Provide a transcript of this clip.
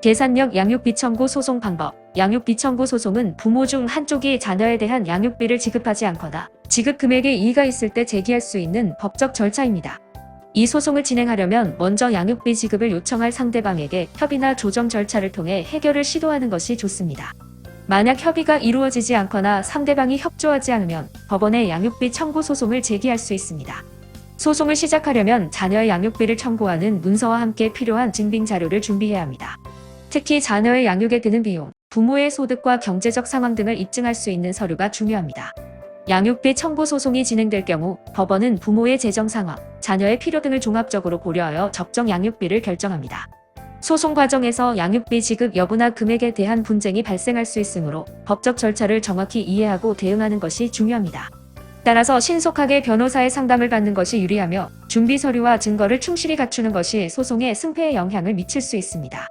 계산력 양육비 청구 소송 방법. 양육비 청구 소송은 부모 중 한쪽이 자녀에 대한 양육비를 지급하지 않거나 지급 금액에 이의가 있을 때 제기할 수 있는 법적 절차입니다. 이 소송을 진행하려면 먼저 양육비 지급을 요청할 상대방에게 협의나 조정 절차를 통해 해결을 시도하는 것이 좋습니다. 만약 협의가 이루어지지 않거나 상대방이 협조하지 않으면 법원에 양육비 청구 소송을 제기할 수 있습니다. 소송을 시작하려면 자녀의 양육비를 청구하는 문서와 함께 필요한 증빙 자료를 준비해야 합니다. 특히 자녀의 양육에 드는 비용, 부모의 소득과 경제적 상황 등을 입증할 수 있는 서류가 중요합니다. 양육비 청구 소송이 진행될 경우 법원은 부모의 재정 상황, 자녀의 필요 등을 종합적으로 고려하여 적정 양육비를 결정합니다. 소송 과정에서 양육비 지급 여부나 금액에 대한 분쟁이 발생할 수 있으므로 법적 절차를 정확히 이해하고 대응하는 것이 중요합니다. 따라서 신속하게 변호사의 상담을 받는 것이 유리하며 준비 서류와 증거를 충실히 갖추는 것이 소송의 승패에 영향을 미칠 수 있습니다.